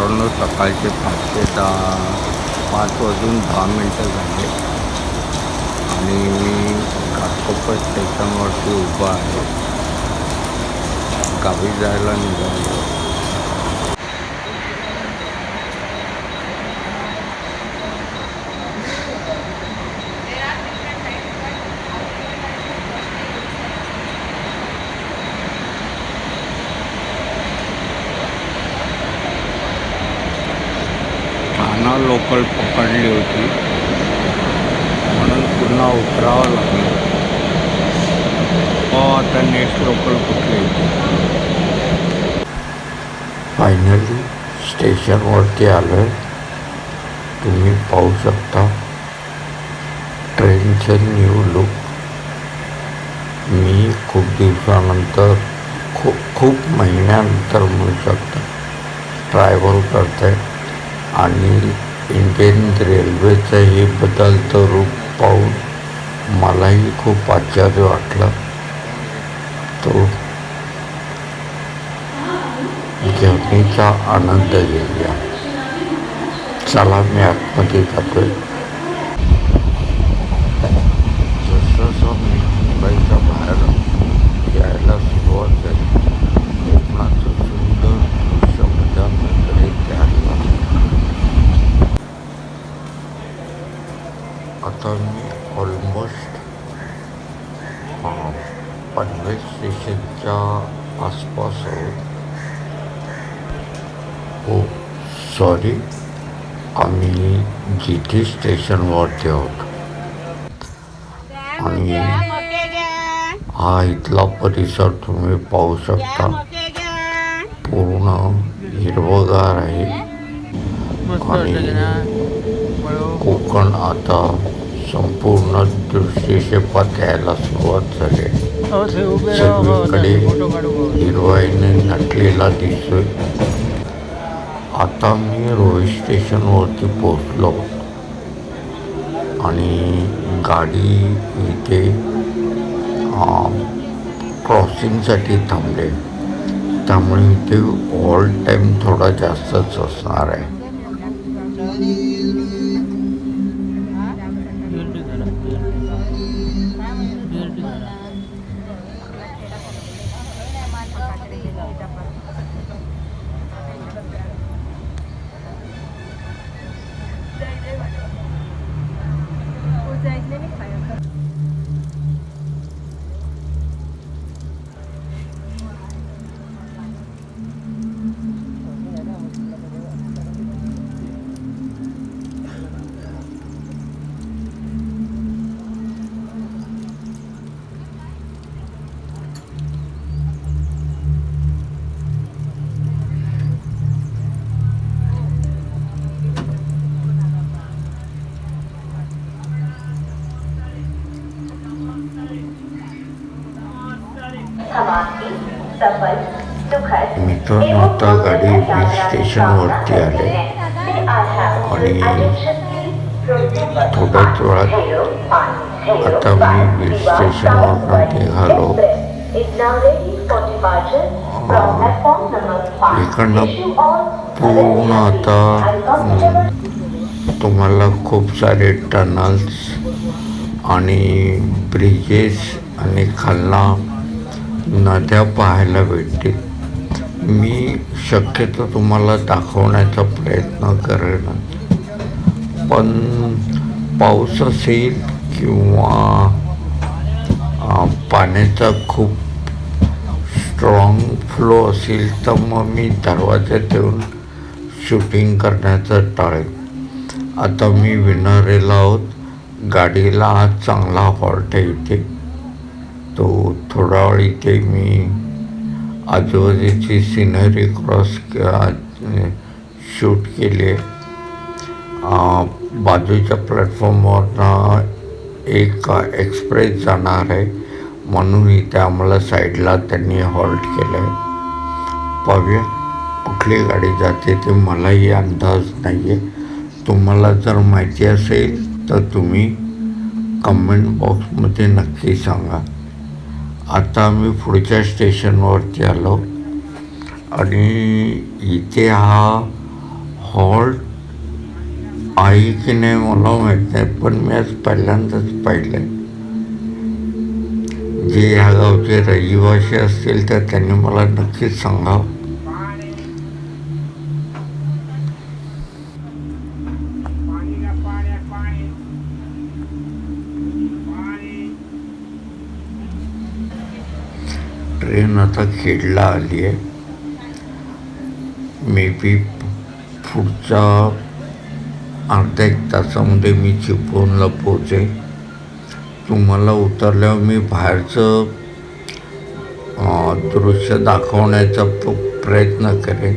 मित्रांनो सकाळचे पाचशे दहा पाच वाजून दहा मिनटं झाले. आणि मी घाटकोपर स्टेशनवरती उभा आहे. गावी जायला निघालो ठाणा लोकल पकडली होती म्हणून पुन्हा लागलं. हो आता नेक्स्ट लोकल कुठली? फायनली स्टेशनवरती आलो आहे तुम्ही पाहू शकता. ट्रेनचं न्यू लुक मी खूप दिवसानंतर खूप खूप महिन्यानंतर म्हणू शकता. ट्रॅव्हल करत आहे आणि इंडियन रेल्वेचं हे बदलतं रूप पाहून मलाही खूप आश्चर्य वाटलं. तो जर्नीचा आनंद घेऊया. चला मी आतमध्ये जातोय. जसं मी मुंबईच्या बाहेर यायला सुरुवात झाली कोकणाचं सुंदर दृश्य माझ्या आता मी ऑलमोस्ट पनवेल स्टेशनच्या आसपास आहोत हो सॉरी आम्ही जिथे स्टेशनवरती आहोत. आणि हा इथला परिसर तुम्ही पाहू शकता. पूर्ण हिरवगार आहे. आणि कोकण आता संपूर्ण दृश्यक्षेपात यायला सुरुवात झाली आहे. सगळीकडे हिरवाईने नटलेला दिसतोय. आता मी रोहित स्टेशनवरती पोचलो आणि गाडी इथे क्रॉसिंगसाठी थांबले. त्यामुळे इथे ऑल टाईम थोडा जास्तच असणार आहे. मित्रांनो आता गाडी हिल स्टेशनवरती आले. आणि थोड्याच वेळात आता मी हिल स्टेशनवरून निघालो इकडनं पूर्ण आता तुम्हाला खूप सारे टनल्स आणि ब्रिजेस आणि खालना नद्या पाहायला भेटतील. मी शक्यतो तुम्हाला दाखवण्याचा प्रयत्न करेन. पण पाऊस असेल किंवा पाण्याचा खूप स्ट्रॉंग फ्लो असेल तर मग मी दरवाज्यात येऊन शूटिंग करण्याचं टाळेन आता मी विनारेला आहोत. गाडीला आज चांगला हॉल्ट आहे इथे. तो थोडा वेळ इथे मी आजूबाजूची सिनरी क्रॉस शूट केली. बाजूच्या प्लॅटफॉर्मवरनं एक एक्सप्रेस जाणार आहे. म्हणून इथे आम्हाला साईडला त्यांनी हॉल्ट केलं आहे पाहूया कुठली गाडी जाते ते मलाही अंदाज नाही आहे तुम्हाला जर माहिती असेल तर तुम्ही कमेंट बॉक्समध्ये नक्की सांगा. आता आम्ही पुढच्या स्टेशनवरती आलो. आणि इथे हा हॉल्ट आहे की नाही मला माहीत नाही पण मी आज पहिल्यांदाच पाहिलं जे ह्या गावचे रहिवासी असतील तर त्यांनी मला नक्कीच सांगावं. ट्रेन आता खेडला आली आहे मे बी पुढच्या अर्ध्या एक तासामध्ये मी चिपळूणला पोहोचे तुम्हाला उतरल्यावर मी बाहेरचं दृश्य दाखवण्याचा प्रयत्न करेन.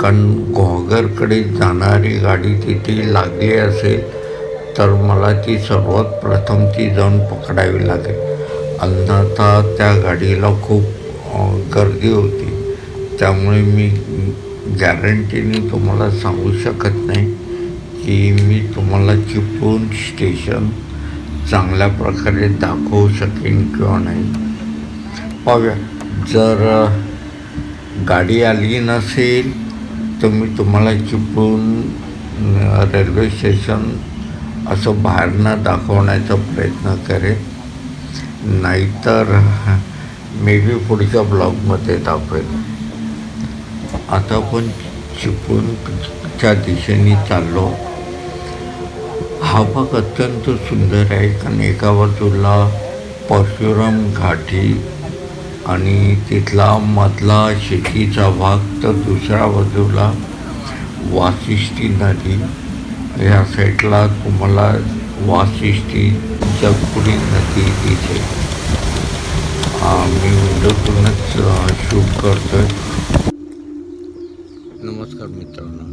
कारण घोगरकडे जाणारी गाडी तिथे लागली असेल तर मला ती सर्वात प्रथम ती जाऊन पकडावी लागेल. अन्यथा त्या गाडीला खूप गर्दी होती. त्यामुळे मी गॅरंटीने तुम्हाला सांगू शकत नाही की मी तुम्हाला चिपळूण स्टेशन चांगल्या प्रकारे दाखवू शकेन किंवा नाही. पाहूया. जर गाडी आली नसेल तर मी तुम्हाला चिपळूण रेल्वे स्टेशन असं बाहेरनं दाखवण्याचा प्रयत्न करेन. नाहीतर मे बी पुढच्या ब्लॉगमध्ये दाखवेल आता आपण चिपळूणच्या दिशेने चाललो. हा भाग अत्यंत सुंदर आहे कारण एका बाजूला परशुराम घाटी आणि तिथला मधला शेतीचा भाग तर दुसऱ्या बाजूला वाशिष्ठी नदी. या साईडला तुम्हाला वाशिष्ठी जगपुरी नदी दिसेल. मी विंडोतूनच शूट करतोय. नमस्कार मित्रांनो.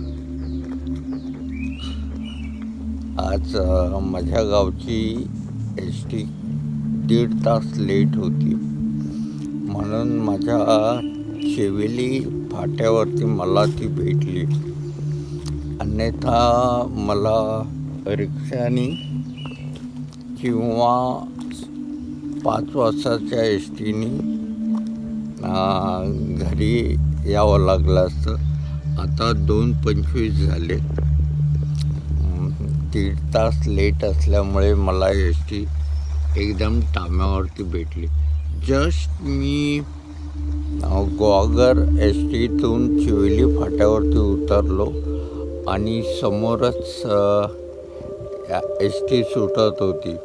आज माझ्या गावची एस टी दीड तास लेट होती. म्हणून माझ्या शेवेली फाट्यावरती मला ती भेटली. अन्यथा मला रिक्षाने किंवा पाच वाजताच्या एस टीने घरी यावं लागलं असतं. आता दोन पंचवीस झाले. दीड तास लेट असल्यामुळे मला एस टी एकदम टाम्यावरती भेटली. जस्ट मी ग्वागर एस टीतून चिवेली फाट्यावरती उतरलो आणि समोरच एस टी सुटत होती.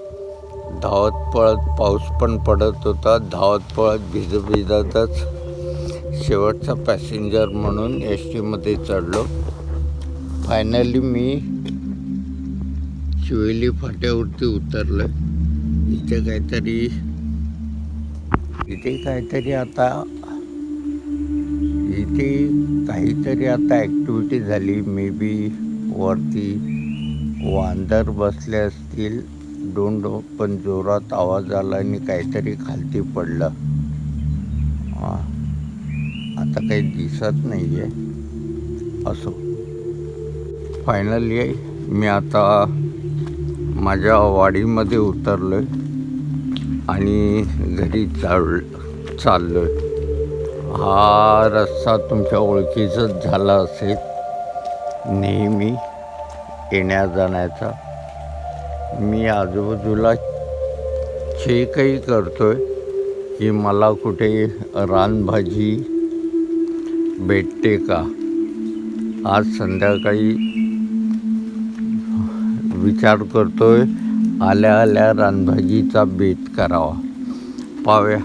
धावत पळत पाऊस पण पडत होता. धावत पळत भिजत भिजतच शेवटचा पॅसेंजर म्हणून एस टीमध्ये चढलो. फायनली मी शिवेली फाट्यावरती उतरलो इथे काहीतरी इथे काहीतरी आता इथे काहीतरी आता ॲक्टिव्हिटी झाली. मे बी वरती वांदर बसले असतील. दोन दो पण जोरात आवाज आला आणि काहीतरी खालती पडलं. आता काही दिसत नाही आहे असो फायनली मी आता माझ्या वाडीमध्ये उतरलो आहे आणि घरी चाल चाललो आहे हा रस्ता तुमच्या ओळखीचाच झाला असेल नेहमी येण्या जाण्याचा मी आजूबाजूला चेकही आहे की मला कुठे रानभाजी भेटते का? आज संध्याकाळी विचार करतो आहे आल्या आल्या रानभाजीचा बेत करावा. पाव्या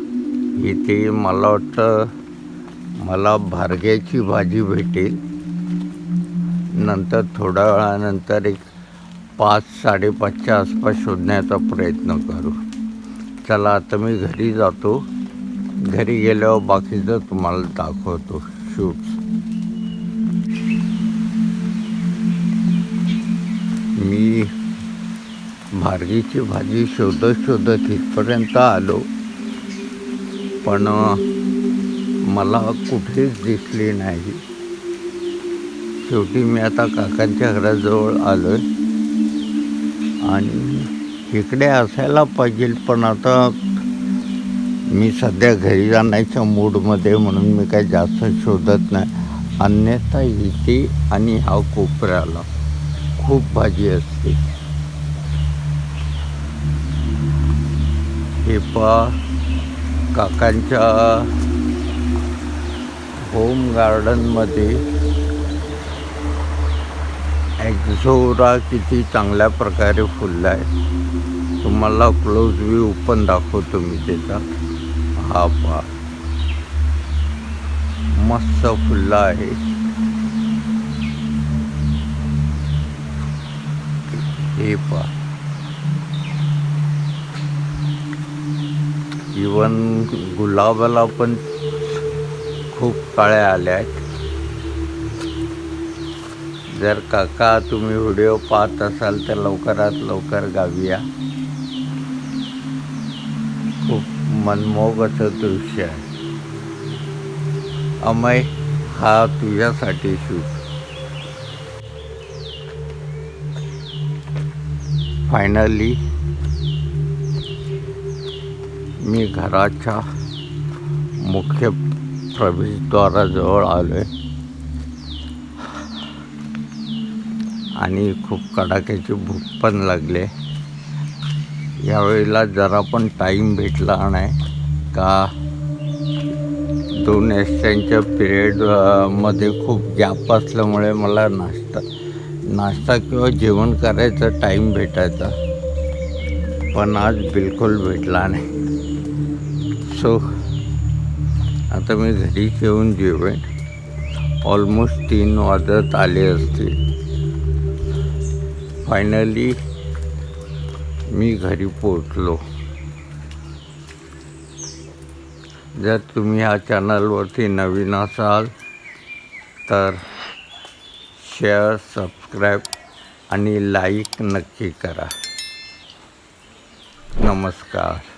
इथे मला वाटतं मला भारग्याची भाजी भेटेल. नंतर थोड्या वेळानंतर एक पाच साडेपाचच्या आसपास शोधण्याचा प्रयत्न करू. चला आता मी घरी जातो. घरी गेल्यावर बाकीचं तुम्हाला दाखवतो. शूट्स मी भारगीची भाजी शोधत शोधत इथपर्यंत आलो. पण मला कुठेच दिसली नाही. शेवटी मी आता काकांच्या घराजवळ आलो आहे आणि इकडे असायला पाहिजे पण आता मी सध्या घरी जाण्याच्या मूडमध्ये म्हणून मी काही जास्त शोधत नाही. अन्यथा इथे आणि हा कोपऱ्याला खूप भाजी असते. हे पा काकांच्या होम गार्डनमध्ये एक्झोरा किती चांगल्या प्रकारे फुलला आहे. तुम्हाला क्लोज व्ह्यू पण दाखवतो मी त्याचा. हा पा मस्त फुलला आहे. हे पा इवन गुलाबाला पण खूप काळ्या आल्या आहेत. जर काका तुम्ही व्हिडिओ पाहत असाल तर लवकरात लवकर गावी या खूप मनमोहक असं दृश्य आहे. अमय हा तुझ्यासाठी शूट. फायनली मी घराच्या मुख्य प्रवेशद्वाराजवळ आलो आहे आणि खूप कडाक्याची भूक पण लागले. यावेळेला जरा पण टाईम भेटला नाही. का? दोन एसट्यांच्या पिरियडमध्ये खूप गॅप असल्यामुळे मला नाश्ता नाश्ता किंवा जेवण करायचा टाईम भेटायचा. पण आज बिलकुल भेटला नाही. सो आता मी घरी येऊन जेवेन. ऑलमोस्ट तीन वाजत आले असतील. फायनली मी घरी पोचलो जर तुम्ही ह्या चॅनलवरती नवीन असाल तर शेअर सबस्क्राईब आणि लाईक नक्की करा. नमस्कार.